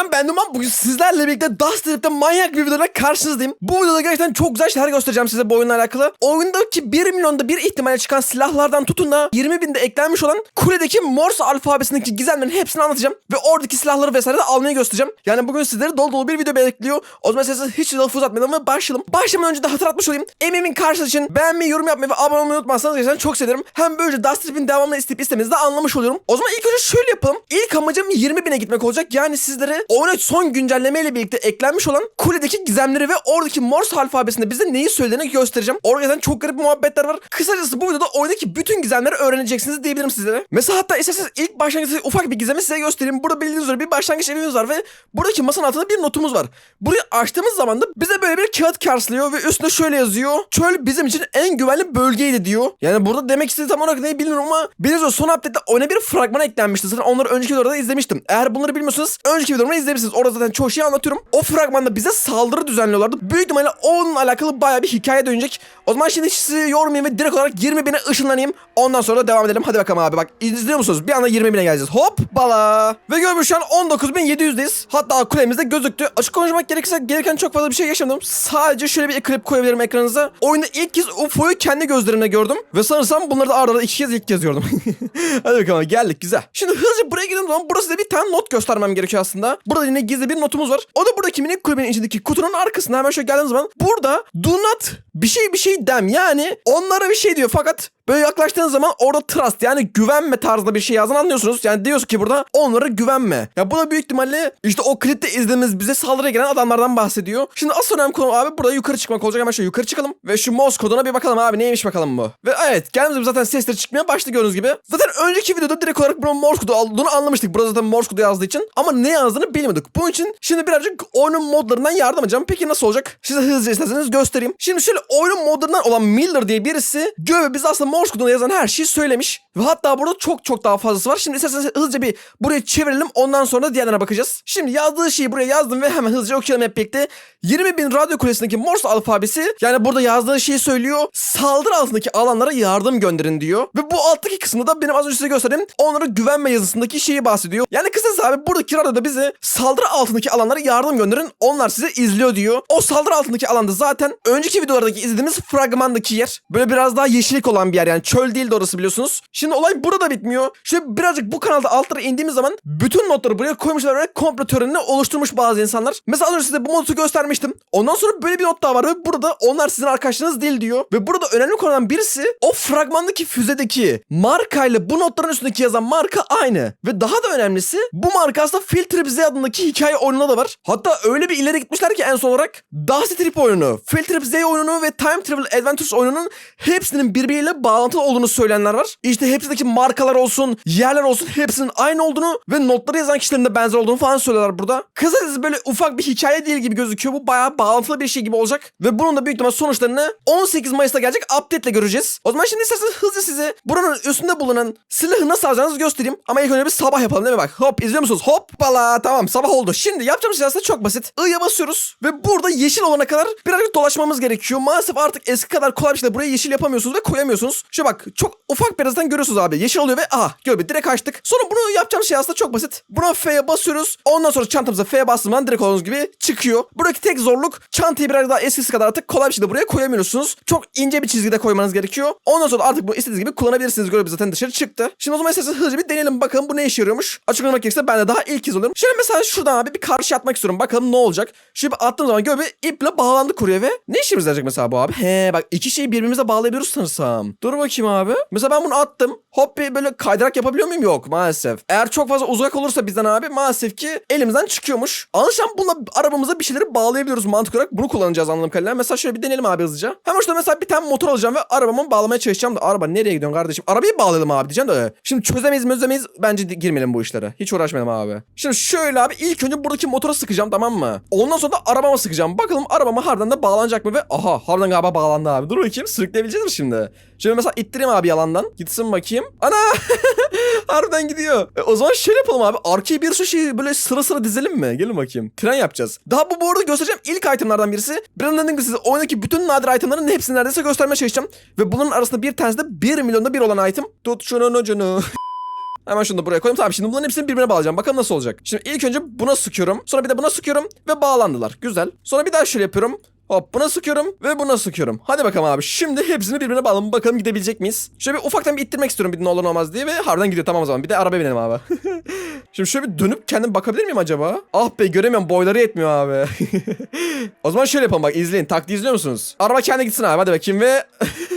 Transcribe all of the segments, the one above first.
Selam ben Duman. Bugün sizlerle birlikte Dust Trip'te manyak bir videoda karşınızdayım. Bu videoda gerçekten çok güzel şeyler göstereceğim size bu oyunla alakalı. Oyundaki 1 milyonda bir ihtimalle çıkan silahlardan tutun da 20 binde eklenmiş olan kuledeki Morse alfabesindeki gizemlerin hepsini anlatacağım. Ve oradaki silahları vesaire de almayı göstereceğim. Yani bugün sizleri dolu dolu bir video bekliyor. O zaman size hiç lafı uzatmadan ve başlayalım. Başlamadan önce de hatırlatmış olayım. Emeğimin karşılığı için beğenmeyi, yorum yapmayı ve abone olmayı unutmazsanız gerçekten çok sevinirim. Hem böylece Dust Trip'in devamını isteyip istemenizi de anlamış oluyorum. O zaman ilk önce şöyle yapalım. İlk amacım 20 bine gitmek olacak. Yani sizlere oyuna son güncellemeyle birlikte eklenmiş olan kuledeki gizemleri ve oradaki Morse alfabesinde bize neyi söylediğini göstereceğim. Orada çok garip muhabbetler var. Kısacası bu videoda oyundaki bütün gizemleri öğreneceksiniz diyebilirim sizlere. Mesela hatta isterseniz ilk başlangıçta ufak bir gizemi size göstereyim. Burada bildiğiniz üzere bir başlangıç evimiz var ve buradaki masanın altında bir notumuz var. Burayı açtığımız zaman da bize böyle bir kağıt karşılıyor ve üstünde şöyle yazıyor. Çöl bizim için en güvenli bölgeydi diyor. Yani burada demek istediği tam olarak ne bilmiyorum ama biliyorsunuz o son update'de oyuna bir fragman eklenmişti. Zaten onları önceki videoda izlemiştim. Eğer bunları bilmiyorsanız önceki videomu izleyebilirsiniz. Orada zaten çoğu şeyi anlatıyorum. O fragmanda bize saldırı düzenliyorlardı. Büyük ihtimalle onunla alakalı baya bir hikaye dönecek. O zaman şimdi sizi yormayayım ve direkt olarak 20 bine ışınlanayım. Ondan sonra da devam edelim. Hadi bakalım abi bak izliyor musunuz? Bir anda 20 bine geleceğiz. Hop bala. Ve görmüş şu an 19.700'deyiz. Hatta kulemizde gözüktü. Açık konuşmak gerekirse gelirken çok fazla bir şey yaşamadım. Sadece şöyle bir klip koyabilirim ekranınıza. Oyunda ilk kez UFO'yu kendi gözlerimle gördüm. Ve sanırsam bunları da arda iki kez ilk kez gördüm. Hadi bakalım geldik güzel. Şimdi hızlıca buraya girdiğim zaman burası da bir tane not göstermem gerekiyor aslında. Burada yine gizli bir notumuz var. O da buradaki minik kulübenin içindeki kutunun arkasında hemen şöyle geldiğim zaman burada do not bir şey bir şey dem yani onlara bir şey diyor fakat Böyle yaklaştığınız zaman orada trust yani güvenme tarzında bir şey yazın anlıyorsunuz. Yani diyorsun ki burada onlara güvenme. Ya bu da büyük ihtimalle işte o klipte izlediğimiz bize saldırıya gelen adamlardan bahsediyor. Şimdi asıl önemli konu abi burada yukarı çıkmak olacak. Hemen şöyle yukarı çıkalım. Ve şu mouse koduna bir bakalım abi neymiş bakalım bu. Ve evet geldiğimiz zaten sesleri çıkmaya başladı gördüğünüz gibi. Zaten önceki videoda direkt olarak bunun Morse kodu olduğunu anlamıştık. Burada zaten Morse kodu yazdığı için. Ama ne yazdığını bilmiyorduk. Bunun için şimdi birazcık oyunun modlarından yardım alacağım. Peki nasıl olacak? Size hızlıca isterseniz göstereyim. Şimdi şöyle oyunun modlarından olan Miller diye birisi göğe biz aslında Koduna yazan her şeyi söylemiş. Ve hatta burada çok çok daha fazlası var. Şimdi isterseniz hızlıca bir buraya çevirelim. Ondan sonra diğerlerine bakacağız. Şimdi yazdığı şeyi buraya yazdım ve hemen hızlıca okuyalım hep birlikte. 20 bin radyo kulesindeki Morse alfabesi yani burada yazdığı şeyi söylüyor. Saldırı altındaki alanlara yardım gönderin diyor. Ve bu alttaki kısmında da benim az önce size gösterdiğim onlara güvenme yazısındaki şeyi bahsediyor. Yani kısacası abi buradaki radyoda bize saldırı altındaki alanlara yardım gönderin. Onlar size izliyor diyor. O saldırı altındaki alanda zaten önceki videolardaki izlediğimiz fragmandaki yer. Böyle biraz daha yeşillik olan bir yer yani çöl değil de orası biliyorsunuz. Şimdi olay burada bitmiyor. Şöyle birazcık bu kanalda altlara indiğimiz zaman bütün notları buraya koymuşlar ve komplo törenini oluşturmuş bazı insanlar. Mesela az önce size bu notu göstermiştim. Ondan sonra böyle bir not daha var ve burada onlar sizin arkadaşlarınız değil diyor. Ve burada önemli konudan birisi o fragmandaki füzedeki markayla bu notların üstündeki yazan marka aynı. Ve daha da önemlisi bu marka aslında Filter Bize adındaki hikaye oyununda da var. Hatta öyle bir ileri gitmişler ki en son olarak Dusty Trip oyununu, Filter Bize oyununu ve Time Travel Adventures oyununun hepsinin birbiriyle bağlantılı olduğunu söyleyenler var. İşte hepsindeki markalar olsun, yerler olsun hepsinin aynı olduğunu ve notları yazan kişilerin de benzer olduğunu falan söylüyorlar burada. Kısacası böyle ufak bir hikaye değil gibi gözüküyor. Bu bayağı bağlantılı bir şey gibi olacak. Ve bunun da büyük ihtimal sonuçlarını 18 Mayıs'ta gelecek update ile göreceğiz. O zaman şimdi isterseniz hızlı size buranın üstünde bulunan silahı nasıl alacağınızı göstereyim. Ama ilk önce bir sabah yapalım değil mi bak. Hop izliyor musunuz? Hoppala tamam sabah oldu. Şimdi yapacağımız şey aslında çok basit. I'ya basıyoruz ve burada yeşil olana kadar birazcık dolaşmamız gerekiyor. Maalesef artık eski kadar kolay bir şekilde buraya yeşil yapamıyorsunuz ve koyamıyorsunuz. Şu bak çok ufak birazdan görüyorsunuz abi. Yeşil oluyor ve aha gör bir direkt açtık. Sonra bunu yapacağımız şey aslında çok basit. Buna F'ye basıyoruz. Ondan sonra çantamıza F'ye bastığım zaman direkt olduğunuz gibi çıkıyor. Buradaki tek zorluk çantayı biraz daha eskisi kadar artık kolay bir şekilde buraya koyamıyorsunuz. Çok ince bir çizgide koymanız gerekiyor. Ondan sonra artık bunu istediğiniz gibi kullanabilirsiniz. Gördüğünüz zaten dışarı çıktı. Şimdi o zaman isterseniz hızlıca bir deneyelim bakalım bu ne işe yarıyormuş. Açıklamak gerekirse ben de daha ilk kez oluyorum. Şöyle mesela şuradan abi bir karşı atmak istiyorum. Bakalım ne olacak. Bir attığım zaman bir iple bağlandı kurye ve ne işimize yarayacak mesela bu abi? He bak iki şeyi birbirimize bağlayabiliyoruz sanırsam. Dur bakayım abi. Mesela ben bunu attım. Hop bir böyle kaydırak yapabiliyor muyum? Yok maalesef. Eğer çok fazla uzak olursa bizden abi maalesef ki elimizden çıkıyormuş. Anlaşılan bununla arabamıza bir şeyleri bağlayabiliyoruz mantık olarak. Bunu kullanacağız anladığım kadarıyla. Mesela şöyle bir deneyelim abi hızlıca. Hemen şurada mesela bir tane motor alacağım ve arabamı bağlamaya çalışacağım da araba nereye gidiyorsun kardeşim? Arabayı bağlayalım abi diyeceğim de. Şimdi çözemeyiz çözemeyiz bence girmeyelim bu işlere. Hiç uğraşmayalım abi. Şimdi şöyle abi ilk önce buradaki motora sıkacağım tamam mı? Ondan sonra da arabama sıkacağım. Bakalım arabama harbiden de bağlanacak mı ve aha harbiden galiba bağlandı abi. Dur bakayım sürükleyebileceğiz mi şimdi? Şimdi mesela ittireyim abi yalandan. Gitsin bakayım. Ana! Harbiden gidiyor. E, o zaman şöyle yapalım abi. Arkaya bir sürü şeyi böyle sıra sıra dizelim mi? Gelin bakayım. Tren yapacağız. Daha bu bu arada göstereceğim ilk itemlardan birisi. Biraz önce dedim ki size oyundaki bütün nadir itemların hepsini neredeyse göstermeye çalışacağım. Ve bunun arasında bir tanesi de 1 milyonda bir olan item. Tut şunun ucunu. Hemen şunu da buraya koyayım. Tamam şimdi bunların hepsini birbirine bağlayacağım. Bakalım nasıl olacak. Şimdi ilk önce buna sıkıyorum. Sonra bir de buna sıkıyorum ve bağlandılar. Güzel. Sonra bir daha şöyle yapıyorum. Hop buna sıkıyorum ve buna sıkıyorum. Hadi bakalım abi. Şimdi hepsini birbirine bağlayalım. Bakalım gidebilecek miyiz? Şöyle bir ufaktan bir ittirmek istiyorum bir ne olur ne olmaz diye ve harbiden gidiyor tamam o zaman. Bir de araba binelim abi. Şimdi şöyle bir dönüp kendim bakabilir miyim acaba? Ah be göremiyorum boyları yetmiyor abi. o zaman şöyle yapalım bak izleyin. Taktiği izliyor musunuz? Araba kendi gitsin abi hadi bakayım ve...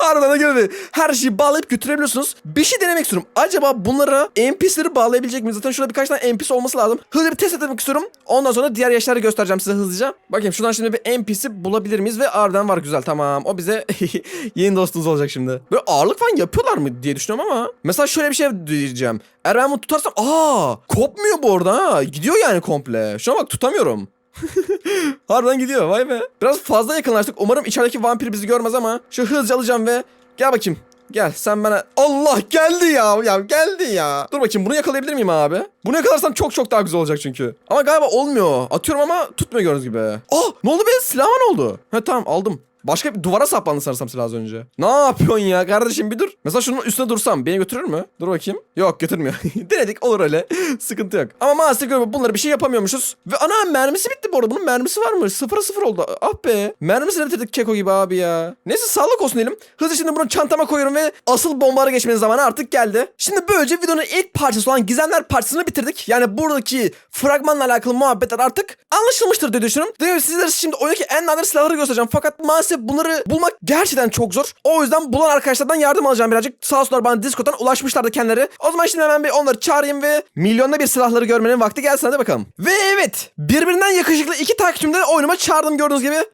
Harbiden de görevi. Her şeyi bağlayıp götürebiliyorsunuz. Bir şey denemek istiyorum. Acaba bunlara NPC'leri bağlayabilecek miyiz? Zaten şurada birkaç tane NPC olması lazım. Hızlı bir test etmek istiyorum. Ondan sonra diğer yaşları göstereceğim size hızlıca. Bakayım şuradan şimdi bir NPC bulabilir miyiz? Ve ardından var güzel tamam. O bize yeni dostumuz olacak şimdi. Böyle ağırlık falan yapıyorlar mı diye düşünüyorum ama. Mesela şöyle bir şey diyeceğim. Eğer ben bunu tutarsam aa kopmuyor bu arada ha. Gidiyor yani komple. Şuna bak tutamıyorum. Harbiden gidiyor vay be. Biraz fazla yakınlaştık. Umarım içerideki vampir bizi görmez ama şu hızlıca alacağım ve gel bakayım. Gel sen bana Allah geldi ya ya geldi ya. Dur bakayım bunu yakalayabilir miyim abi? Bunu yakalarsam çok çok daha güzel olacak çünkü. Ama galiba olmuyor. Atıyorum ama tutmuyor gördüğünüz gibi. Ah ne oldu be silahıma ne oldu? Ha tamam aldım. Başka bir duvara saplandı sanırsam silah az önce. Ne yapıyorsun ya kardeşim bir dur. Mesela şunun üstüne dursam beni götürür mü? Dur bakayım. Yok götürmüyor. Denedik olur öyle. Sıkıntı yok. Ama maalesef görüyorum bunları bir şey yapamıyormuşuz. Ve ana mermisi bitti bu arada. Bunun mermisi var mı? Sıfıra sıfır oldu. Ah be. Mermisini bitirdik keko gibi abi ya. Neyse sağlık olsun diyelim. Hızlı şimdi bunu çantama koyuyorum ve asıl bombalara geçmenin zamanı artık geldi. Şimdi böylece videonun ilk parçası olan gizemler parçasını bitirdik. Yani buradaki fragmanla alakalı muhabbetler artık anlaşılmıştır diye düşünüyorum. Dediğim gibi sizlere şimdi oyundaki en nadir silahları göstereceğim. Fakat maalesef bunları bulmak gerçekten çok zor. O yüzden bulan arkadaşlardan yardım alacağım birazcık. Sağ olsunlar bana Discord'dan ulaşmışlardı kendileri. O zaman şimdi hemen bir onları çağırayım ve milyonda bir silahları görmenin vakti gelsin hadi bakalım. Ve evet birbirinden yakışıklı iki takipçimi de oyunuma çağırdım gördüğünüz gibi.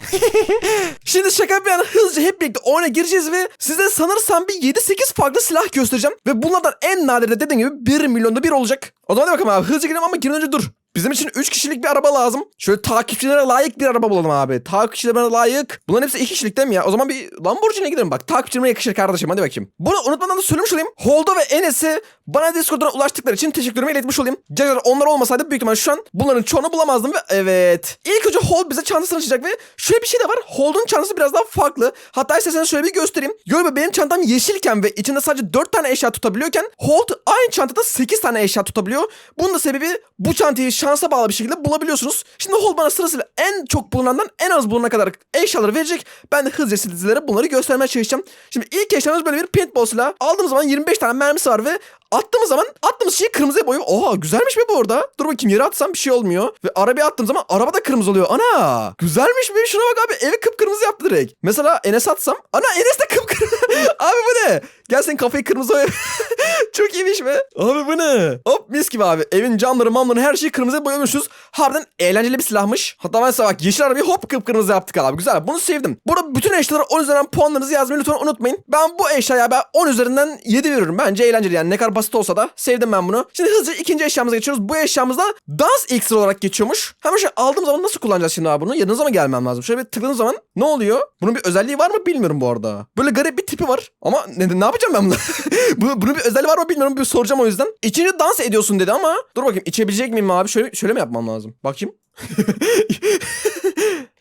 Şimdi şaka bir yana hızlıca hep birlikte oyuna gireceğiz ve size sanırsam bir 7-8 farklı silah göstereceğim. Ve bunlardan en nadiri de dediğim gibi 1 milyonda bir olacak. O zaman hadi bakalım abi hızlıca girelim ama girmeden önce dur. Bizim için 3 kişilik bir araba lazım. Şöyle takipçilere layık bir araba bulalım abi. Takipçilere layık. Bunların hepsi 2 kişilik değil mi ya? O zaman bir Lamborghini'ye gidelim bak. Takipçilerime yakışır kardeşim hadi bakayım. Bunu unutmadan da söylemiş olayım. Holdo ve Enes'e bana Discord'dan ulaştıkları için teşekkürümü iletmiş olayım. Gerçekten onlar olmasaydı büyük ihtimal şu an bunların çoğunu bulamazdım ve evet. İlk önce Hold bize çantasını açacak ve şöyle bir şey de var. Hold'un çantası biraz daha farklı. Hatta isterseniz şöyle bir göstereyim. Gör benim çantam yeşilken ve içinde sadece 4 tane eşya tutabiliyorken Hold aynı çantada 8 tane eşya tutabiliyor. Bunun da sebebi bu çantayı şansa bağlı bir şekilde bulabiliyorsunuz. Şimdi Hold bana sırasıyla en çok bulunandan en az bulunana kadar eşyaları verecek. Ben de hızlıca sizlere bunları göstermeye çalışacağım. Şimdi ilk eşyamız böyle bir paintball silahı. Aldığımız zaman 25 tane mermisi var ve attığımız zaman attığımız şeyi kırmızıya boyuyor. Oha güzelmiş mi bu arada? Dur bakayım yere atsam bir şey olmuyor. Ve arabaya attığım zaman araba da kırmızı oluyor. Ana güzelmiş mi? Şuna bak abi evi kıpkırmızı yaptı direkt. Mesela Enes atsam. Ana Enes de kıpkırmızı. abi bu ne? Gel senin kafayı kırmızı boya. Çok iyiymiş be. Abi bu ne? Hop mis gibi abi. Evin camları mamları her şeyi kırmızıya boyamışız. Harbiden eğlenceli bir silahmış. Hatta ben size bak yeşil arabayı hop kıpkırmızı yaptık abi. Güzel bunu sevdim. Burada bütün eşyalara 10 üzerinden puanlarınızı yazmayı lütfen unutmayın. Ben bu eşyaya ben 10 üzerinden 7 veriyorum. Bence eğlenceli yani ne kadar basit olsa da sevdim ben bunu. Şimdi hızlıca ikinci eşyamıza geçiyoruz. Bu eşyamızda dans iksiri olarak geçiyormuş. Hemen şöyle aldığım zaman nasıl kullanacağız şimdi abi bunu? Yanınıza mı gelmem lazım? Şöyle bir tıkladığım zaman ne oluyor? Bunun bir özelliği var mı bilmiyorum bu arada. Böyle garip bir tipi var. Ama ne, ne yapacağım ben bunu? Bu- Bunun bir özelliği var mı bilmiyorum. Bir soracağım o yüzden. İçince dans ediyorsun dedi ama dur bakayım içebilecek miyim abi? Şöyle, şöyle mi yapmam lazım? Bakayım.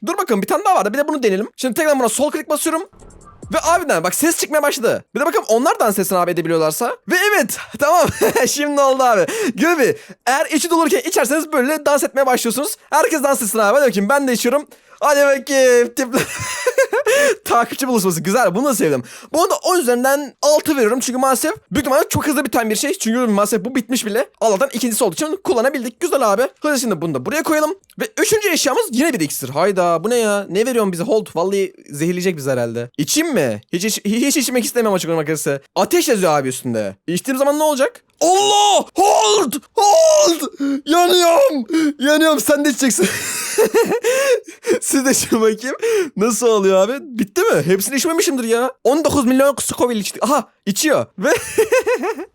dur bakalım bir tane daha vardı. Bir de bunu deneyelim. Şimdi tekrar buna sol klik basıyorum. Ve abiden bak ses çıkmaya başladı. Bir de bakalım onlar dans etsin abi edebiliyorlarsa. Ve evet tamam şimdi oldu abi. Gibi eğer içi dolurken içerseniz böyle dans etmeye başlıyorsunuz. Herkes dans etsin abi. Hadi bakayım ben de içiyorum. Hadi bakayım tipler. Takipçi buluşması güzel bunu da sevdim. Bunu da 10 üzerinden 6 veriyorum çünkü maalesef büyük ihtimalle çok hızlı biten bir şey. Çünkü maalesef bu bitmiş bile. Allah'tan ikincisi olduğu için kullanabildik. Güzel abi. Hadi şimdi bunu da buraya koyalım. Ve üçüncü eşyamız yine bir iksir. Hayda bu ne ya? Ne veriyorsun bize? Hold. Vallahi zehirleyecek bizi herhalde. İçeyim mi? Hiç, hiç, hiç içmek istemem açık olmak gerekirse. Ateş yazıyor abi üstünde. İçtiğim zaman ne olacak? Allah! Hold! Hold! Yanıyorum! Yanıyorum sen de içeceksin. Siz de için bakayım. Nasıl oluyor abi? Bitti mi? Hepsini içmemişimdir ya. 19 milyon Scoville içtik. Aha içiyor. Ve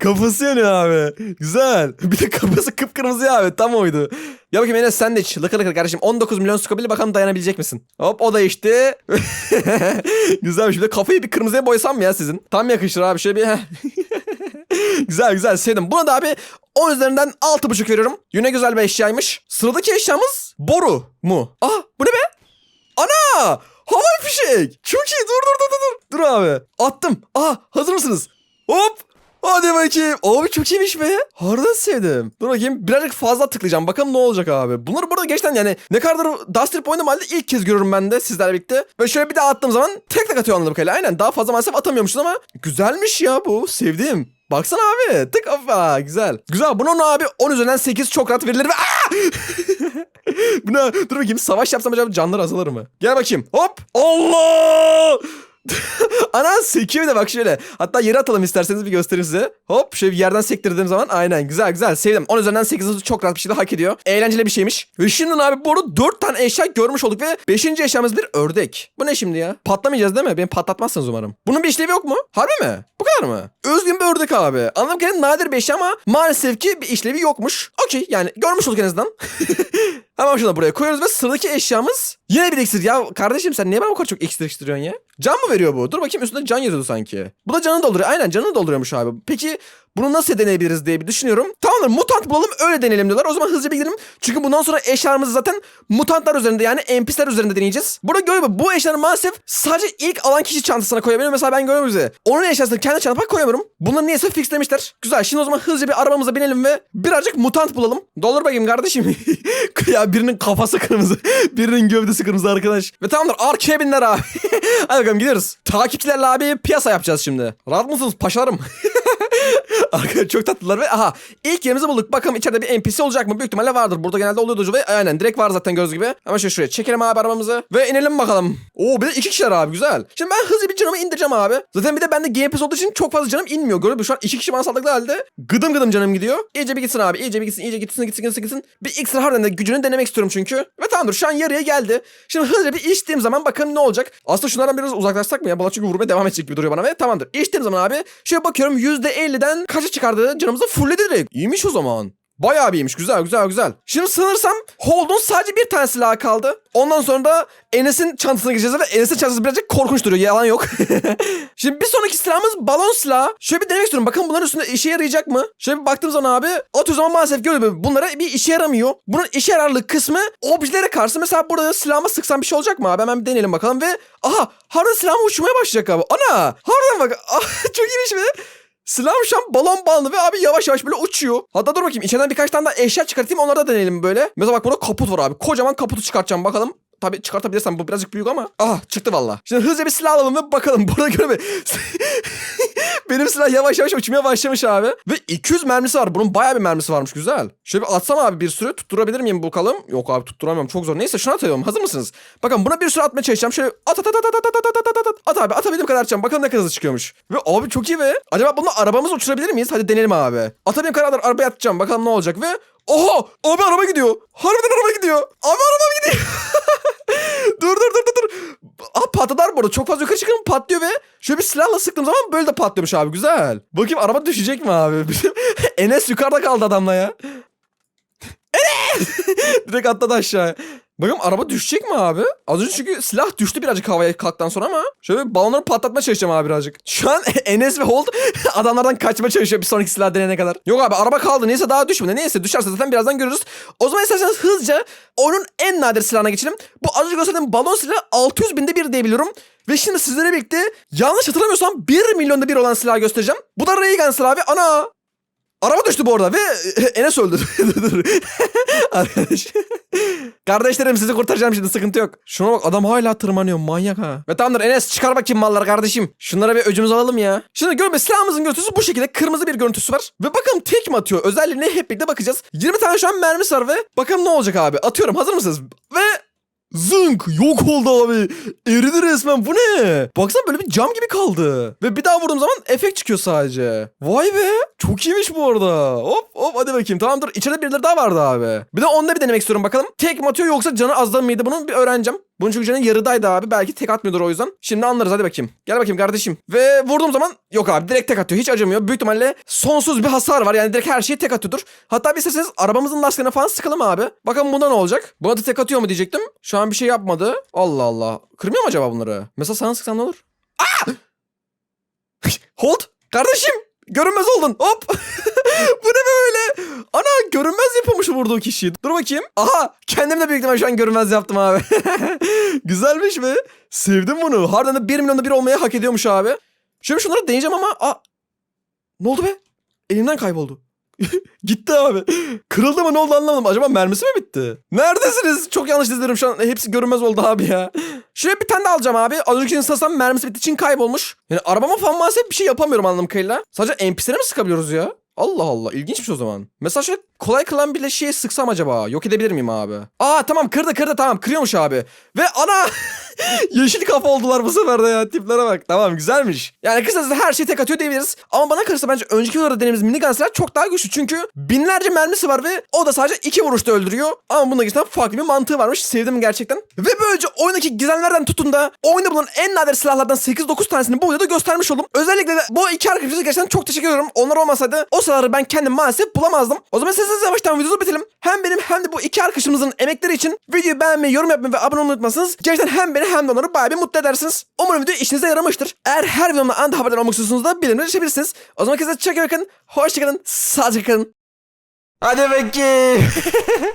kafası yanıyor abi. Güzel. Bir de kafası kıpkırmızı abi. Tam oydu. Ya bakayım Enes sen de iç. Lıkır lıkır kardeşim. 19 milyon Scoville bakalım dayanabilecek misin? Hop o da içti. Güzelmiş. Bir de kafayı bir kırmızıya boyasam mı ya sizin? Tam yakışır abi. Şöyle bir... güzel güzel sevdim. Buna da abi 10 üzerinden 6.5 veriyorum. Yine güzel bir eşyaymış. Sıradaki eşyamız boru mu? Ah bu ne be? Ana! Havai fişek. Çok iyi. Dur dur dur. Dur Dur abi. Attım. Aha hazır mısınız? Hop. Hadi bakayım. Abi çok iyiymiş be. Harbiden sevdim. Dur bakayım. Birazcık fazla tıklayacağım. Bakalım ne olacak abi. Bunları burada gerçekten yani ne kadar Dust Trip oynadığım halde ilk kez görüyorum ben de sizlerle birlikte. Ve şöyle bir daha attığım zaman tek tek atıyor anladığım kadarıyla. Aynen daha fazla maalesef atamıyormuşuz ama güzelmiş ya bu. Sevdim. Baksana abi. Tık hoppa. Güzel. Güzel. Bunun abi 10 üzerinden 8 çok rahat verilir ve! Buna dur bakayım savaş yapsam acaba canlar azalır mı? Gel bakayım. Hop. Allah! Ana sekiyor de bak şöyle. Hatta yere atalım isterseniz bir göstereyim size. Hop şöyle bir yerden sektirdiğim zaman aynen güzel güzel sevdim. 10 üzerinden 8'i çok rahat bir şekilde hak ediyor. Eğlenceli bir şeymiş. Ve şimdi abi bu arada 4 tane eşya görmüş olduk ve 5. eşyamız bir ördek. Bu ne şimdi ya? Patlamayacağız değil mi? Beni patlatmazsınız umarım. Bunun bir işlevi yok mu? Harbi mi? Bu kadar mı? Özgün bir ördek abi. Anladığım kadarıyla nadir bir eşya ama maalesef ki bir işlevi yokmuş. Okey yani görmüş olduk en azından. Hemen şunu buraya koyuyoruz ve sıradaki eşyamız yine bir iksir. Ya kardeşim sen niye bana bu kadar çok iksir içtiriyorsun ya? Can mı veriyor bu? Dur bakayım üstünde can yazıyordu sanki. Bu da canını dolduruyor. Aynen canını dolduruyormuş abi. Peki bunu nasıl deneyebiliriz diye bir düşünüyorum. Tamamdır mutant bulalım öyle deneyelim diyorlar. O zaman hızlıca bir gidelim. Çünkü bundan sonra eşyalarımızı zaten mutantlar üzerinde yani NPC'ler üzerinde deneyeceğiz. Burada görüyor bu eşyaları maalesef sadece ilk alan kişi çantasına koyabiliyor. Mesela ben görüyorum size. Onun eşyasını kendi çantama koyamıyorum. Bunları niyeyse fixlemişler. Güzel. Şimdi o zaman hızlıca bir arabamıza binelim ve birazcık mutant bulalım. Doldur bakayım kardeşim. ya birinin kafası kırmızı. birinin gövdesi kırmızı arkadaş. Ve tamamdır arkaya binler abi. Hadi bakalım gidiyoruz. Takipçilerle abi piyasa yapacağız şimdi. Rahat mısınız paşalarım? Arkadaşlar çok tatlılar ve aha ilk yerimizi bulduk. Bakalım içeride bir NPC olacak mı? Büyük ihtimalle vardır. Burada genelde oluyordu ve aynen direkt var zaten göz gibi. Ama şöyle şuraya çekelim abi arabamızı ve inelim bakalım. Oo bir de iki kişiler abi güzel. Şimdi ben hızlı bir canımı indireceğim abi. Zaten bir de bende Game olduğu için çok fazla canım inmiyor. Gördün mü şu an iki kişi bana saldıkları halde gıdım gıdım canım gidiyor. İyice bir gitsin abi. iyice bir gitsin. iyice gitsin gitsin gitsin gitsin. Bir iksir harbiden de gücünü denemek istiyorum çünkü. Ve tamamdır şu an yarıya geldi. Şimdi hızlıca bir içtiğim zaman bakalım ne olacak. Aslında şunlardan biraz uzaklaşsak mı ya? Bana çünkü vurmaya devam edecek gibi duruyor bana ve tamamdır. İçtiğim zaman abi şöyle bakıyorum %50'den kaça çıkardı? Canımızı fullledi direkt. İyiymiş o zaman. Bayağı bir iyiymiş. Güzel güzel güzel. Şimdi sanırsam Hold'un sadece bir tane silahı kaldı. Ondan sonra da Enes'in çantasına gireceğiz ve Enes'in çantası birazcık korkunç duruyor. Yalan yok. Şimdi bir sonraki silahımız balon silahı. Şöyle bir denemek istiyorum. Bakın bunların üstünde işe yarayacak mı? Şöyle bir baktığım zaman abi o zaman maalesef gördüm. Bunlara bir işe yaramıyor. Bunun işe yararlı kısmı objelere karşı. Mesela burada silahıma sıksam bir şey olacak mı abi? Hemen bir deneyelim bakalım ve aha harbiden silahım uçmaya başlayacak abi. Ana harbiden bak. Çok iyiymiş be. An balon bağlı ve abi yavaş yavaş böyle uçuyor. Hatta dur bakayım içinden birkaç tane daha eşya çıkartayım onları da deneyelim böyle. Mesela bak burada kaput var abi. Kocaman kaputu çıkartacağım bakalım. Tabii çıkartabilirsem bu birazcık büyük ama. Ah çıktı valla. Şimdi hızlıca bir silah alalım ve bakalım. Burada görme. Benim silah yavaş yavaş uçmaya başlamış abi. Ve 200 mermisi var. Bunun bayağı bir mermisi varmış güzel. Şöyle bir atsam abi bir sürü tutturabilir miyim bakalım? Yok abi tutturamıyorum çok zor. Neyse şunu atıyorum. Hazır mısınız? Bakın buna bir sürü atmaya çalışacağım. Şöyle at at at at at at at at at at at abi atabildiğim kadar atacağım. Bakalım ne kadar hızlı çıkıyormuş. Ve abi çok iyi be. Acaba bunu arabamızı uçurabilir miyiz? Hadi deneyelim abi. Atabildiğim kadar arabaya atacağım. Bakalım ne olacak ve Oha! Abi araba gidiyor. Harbiden araba gidiyor. Abi araba gidiyor. dur dur dur dur. Aa patladılar bu arada. Çok fazla yukarı çıkıyorum patlıyor ve şöyle bir silahla sıktığım zaman böyle de patlıyormuş abi. Güzel. Bakayım araba düşecek mi abi? Enes yukarıda kaldı adamla ya. Enes! Direkt atladı aşağıya. Bakın araba düşecek mi abi? Az önce çünkü silah düştü birazcık havaya kalktıktan sonra ama şöyle balonları patlatma çalışacağım abi birazcık. Şu an Enes ve Holt adamlardan kaçma çalışıyor bir sonraki silah denene kadar. Yok abi araba kaldı neyse daha düşmedi. Neyse düşerse zaten birazdan görürüz. O zaman isterseniz hızlıca oyunun en nadir silahına geçelim. Bu az önce gösterdiğim balon silahı 600 binde bir diyebiliyorum. Ve şimdi sizlere birlikte yanlış hatırlamıyorsam 1 milyonda bir olan silahı göstereceğim. Bu da Ray Gun silahı abi. Ana! Araba düştü bu arada ve Enes öldü. Arkadaş. Kardeşlerim sizi kurtaracağım şimdi sıkıntı yok. Şuna bak adam hala tırmanıyor manyak ha. Ve tamamdır Enes çıkar bakayım malları kardeşim. Şunlara bir öcümüz alalım ya. Şimdi görme silahımızın görüntüsü bu şekilde kırmızı bir görüntüsü var. Ve bakalım tek mi atıyor özelliğine hep birlikte bakacağız. 20 tane şu an mermisi var ve bakalım ne olacak abi. Atıyorum hazır mısınız? Ve Zınk yok oldu abi. Eridi resmen bu ne? Baksana böyle bir cam gibi kaldı. Ve bir daha vurduğum zaman efekt çıkıyor sadece. Vay be. Çok iyiymiş bu arada. Hop hop hadi bakayım. Tamam dur içeride birileri daha vardı abi. Bir de onda bir denemek istiyorum bakalım. Tek mi atıyor yoksa canı azdan mıydı bunun bir öğreneceğim. Bunun çünkü canı yarıdaydı abi. Belki tek atmıyordur o yüzden. Şimdi anlarız hadi bakayım. Gel bakayım kardeşim. Ve vurduğum zaman yok abi direkt tek atıyor. Hiç acımıyor. Büyük ihtimalle sonsuz bir hasar var. Yani direkt her şeyi tek atıyordur. Hatta bir isterseniz arabamızın lastiklerine falan sıkalım abi. Bakalım bunda ne olacak? Buna da tek atıyor mu diyecektim. Şu an bir şey yapmadı. Allah Allah. Kırmıyor mu acaba bunları? Mesela sana sıksam ne olur? Aa! Hold. Kardeşim. Görünmez oldun. Hop. Bu ne böyle? Ana görünmez yapılmış vurdu o kişiyi? Dur bakayım. Aha kendimle büyük ihtimal şu an görünmez yaptım abi. Güzelmiş mi? Sevdim bunu. Harbiden de 1 milyonda bir olmayı hak ediyormuş abi. Şöyle şunları deneyeceğim ama... Aa, ne oldu be? Elimden kayboldu. Gitti abi. Kırıldı mı ne oldu anlamadım. Acaba mermisi mi bitti? Neredesiniz? Çok yanlış izlerim şu an. Hepsi görünmez oldu abi ya. Şuraya bir tane daha alacağım abi. Az önceki ıslatsam mermisi bittiği için kaybolmuş. Yani arabama falan maalesef bir şey yapamıyorum anladığım kadarıyla. Sadece NPC'lere mi sıkabiliyoruz ya? Allah Allah ilginçmiş o zaman. Mesela şöyle kolay kılan bile şeye sıksam acaba? Yok edebilir miyim abi? Aa tamam kırdı kırdı tamam kırıyormuş abi. Ve ana yeşil kafa oldular bu sefer de ya tiplere bak. Tamam güzelmiş. Yani kısacası her şey tek atıyor diyebiliriz. Ama bana kalırsa bence önceki videolarda denediğimiz minigun silah çok daha güçlü. Çünkü binlerce mermisi var ve o da sadece iki vuruşta öldürüyor. Ama bunda gerçekten farklı bir mantığı varmış. Sevdim gerçekten. Ve böylece oyundaki gizemlerden tutun da oyunda bulunan en nadir silahlardan 8-9 tanesini bu videoda göstermiş oldum. Özellikle de bu iki arkadaşımıza gerçekten çok teşekkür ediyorum. Onlar olmasaydı o silahları ben kendim maalesef bulamazdım. O zaman siz yavaştan videomuzu bitirelim. Hem benim hem de bu iki arkadaşımızın emekleri için videoyu beğenmeyi, yorum yapmayı ve abone olmayı unutmazsınız. Gerçekten hem beni hem de onları bayağı bir mutlu edersiniz. Umarım video işinize yaramıştır. Eğer her videomda anda haberdar olmak istiyorsanız da bildirimleri açabilirsiniz. O zaman kendinize çok iyi bakın. Hoşçakalın. Sağlıcakla kalın. Hadi bakayım.